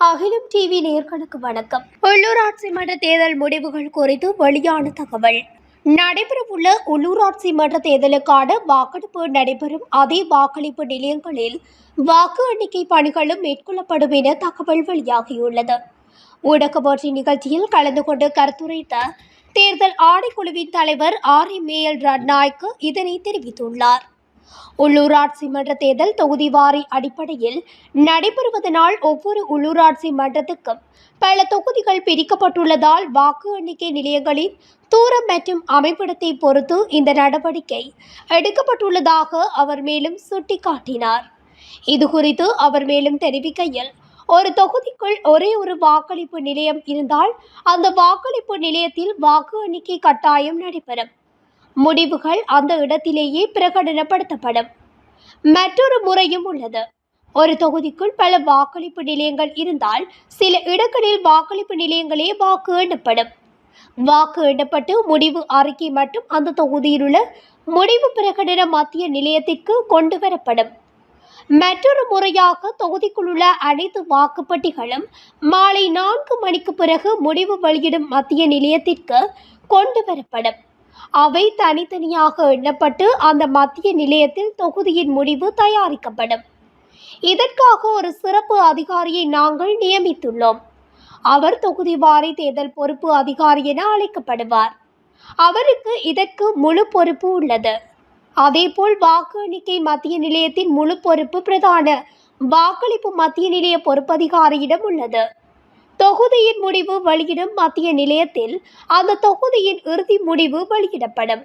அகிலம் டிவி நேர்களுக்கு வணக்கம். உள்ளூராட்சி மன்ற தேர்தல் முடிவுகள் குறித்து வெளியான தகவல். நடைபெறவுள்ள உள்ளூராட்சி மன்ற தேர்தலுக்கான வாக்கெடுப்பு நடைபெறும் அதே வாக்களிப்பு நிலையங்களில் வாக்கு எண்ணிக்கை பணிகளும் மேற்கொள்ளப்படும் என தகவல் வெளியாகியுள்ளது. ஊடகமாற்றி நிகழ்ச்சியில் கலந்து கொண்டு கருத்துரைத்த தேர்தல் ஆணைக்குழுவின் தலைவர் ஆர் எம் மேயல் ரட்நாய்க்கு இதனை தெரிவித்துள்ளார். உள்ளூராட்சி மன்ற தேர்தல் தொகுதி வாரி அடிப்படையில் நடைபெறுவதனால் ஒவ்வொரு உள்ளூராட்சி மன்றத்துக்கும் பல தொகுதிகள் பிரிக்கப்பட்டுள்ளதால் வாக்கு எண்ணிக்கை நிலையங்களின் தூரம் மற்றும் அமைப்பிடத்தை பொறுத்து இந்த நடவடிக்கை எடுக்கப்பட்டுள்ளதாக அவர் மேலும் சுட்டிக்காட்டினார். இது குறித்து அவர் மேலும் தெரிவிக்கையில் ஒரு தொகுதிக்குள் ஒரே ஒரு வாக்களிப்பு நிலையம் இருந்தால் அந்த வாக்களிப்பு நிலையத்தில் வாக்கு எண்ணிக்கை கட்டாயம் நடைபெறும். முடிவுகள் அந்த இடத்திலேயே பிரகடனப்படுத்தப்படும். மற்றொரு முறையும் உள்ளது. ஒரு தொகுதிக்குள் பல வாக்களிப்பு நிலையங்கள் இருந்தால் சில இடங்களில் வாக்களிப்பு நிலையங்களே வாக்கு எண்ணப்படும். வாக்கு எண்ணப்பட்டு முடிவு அறிக்கை மட்டும் அந்த தொகுதியில் உள்ள முடிவு பிரகடன மத்திய நிலையத்திற்கு கொண்டு வரப்படும். மற்றொரு முறையாக தொகுதிக்குள் உள்ள அனைத்து வாக்குப்பட்டிகளும் மாலை நான்கு மணிக்கு பிறகு முடிவு வெளியிடும் மத்திய நிலையத்திற்கு கொண்டு வரப்படும். அவை தனித்தனியாக எண்ணப்பட்டு அந்த மத்திய நிலையத்தில் தொகுதியின் முடிவு தயாரிக்கப்படும். இதற்காக ஒரு சிறப்பு அதிகாரியை நாங்கள் நியமித்துள்ளோம். அவர் தொகுதி வாரி தேர்தல் பொறுப்பு அதிகாரி என அழைக்கப்படுவார். அவருக்கு இதற்கு முழு பொறுப்பு உள்ளது. அதேபோல் வாக்கு எண்ணிக்கை மத்திய நிலையத்தின் முழு பொறுப்பு பிரதான வாக்களிப்பு மத்திய நிலைய பொறுப்பதிகாரியிடம் உள்ளது. தொகுதியின் முடிவு வெளியிடும் மத்திய நிலையத்தில் அந்த தொகுதியின் இறுதி முடிவு வெளியிடப்படும்.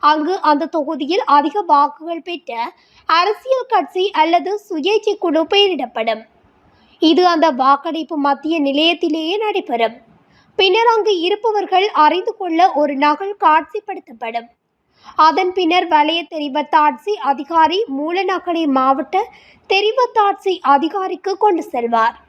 அங்கு அந்த தொகுதியில் அதிக வாக்குகள் பெற்ற அரசியல் கட்சி அல்லது சுயேட்சை குழு பெயரிடப்படும். இது அந்த வாக்களிப்பு மத்திய நிலையத்திலேயே நடைபெறும். பின்னர் அங்கு இருப்பவர்கள் அறிந்து கொள்ள ஒரு நகல் காட்சிப்படுத்தப்படும். அதன் பின்னர் வலய தெரிவத்தாட்சி அதிகாரி மூலநகரை மாவட்ட தெரிவத்தாட்சி அதிகாரிக்கு கொண்டு செல்வார்.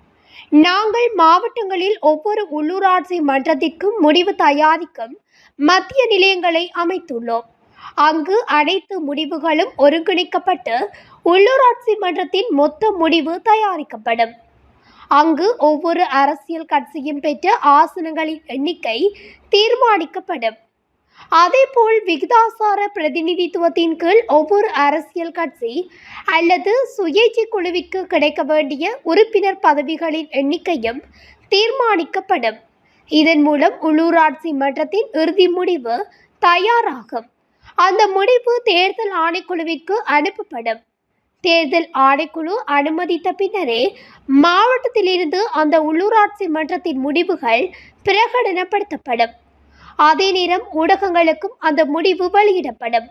நாங்கள் மாவட்டங்களில் ஒவ்வொரு உள்ளூராட்சி மன்றத்திற்கும் முடிவு தயாரிக்கும் மத்திய நிலையங்களை அமைத்துள்ளோம். அங்கு அனைத்து முடிவுகளும் ஒருங்கிணைக்கப்பட்டு உள்ளூராட்சி மன்றத்தின் மொத்த முடிவு தயாரிக்கப்படும். அங்கு ஒவ்வொரு அரசியல் கட்சியும் பெற்ற ஆசனங்களின் எண்ணிக்கை தீர்மானிக்கப்படும். அதேபோல் விகிதாசார பிரதிநிதித்துவத்தின் கீழ் ஒவ்வொரு அரசியல் கட்சி அல்லது சுயேட்சை குழுவிற்கு கிடைக்க வேண்டிய உறுப்பினர் பதவிகளின் எண்ணிக்கையும் தீர்மானிக்கப்படும். இதன் மூலம் உள்ளூராட்சி மன்றத்தின் இறுதி முடிவு தயாராகும். அந்த முடிவு தேர்தல் ஆணைக்குழுவிற்கு அனுப்பப்படும். தேர்தல் ஆணைக்குழு அனுமதித்த பின்னரே மாவட்டத்திலிருந்து அந்த உள்ளூராட்சி மன்றத்தின் முடிவுகள் பிரகடனப்படுத்தப்படும். அதே நேரம் ஊடகங்களுக்கும் அந்த முடிவு வெளியிடப்படும்.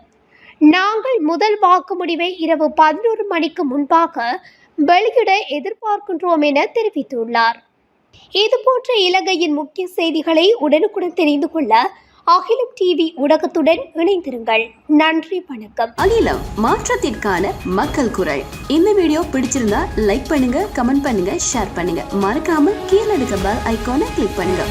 நாங்கள் முதல் வாக்கு முடிவை இரவு பதினோரு மணிக்கு முன்பாக வெளியிட எதிர்பார்க்கின்றோம் என தெரிவித்துள்ளார். இதுபோன்ற இலங்கையின் முக்கிய செய்திகளை உடனுக்குடன் தெரிந்து கொள்ள அகிலம் டிவி ஊடகத்துடன் இணைந்திருங்கள். நன்றி வணக்கம். அகிலம் மாற்றத்திற்கான மக்கள் குரல். இந்த வீடியோ பிடிச்சிருந்தா லைக் பண்ணுங்க கமெண்ட் பண்ணுங்க ஷேர் பண்ணுங்க. மறக்காம கீழே இருக்க பெல் ஐக்கானை கிளிக் பண்ணுங்க.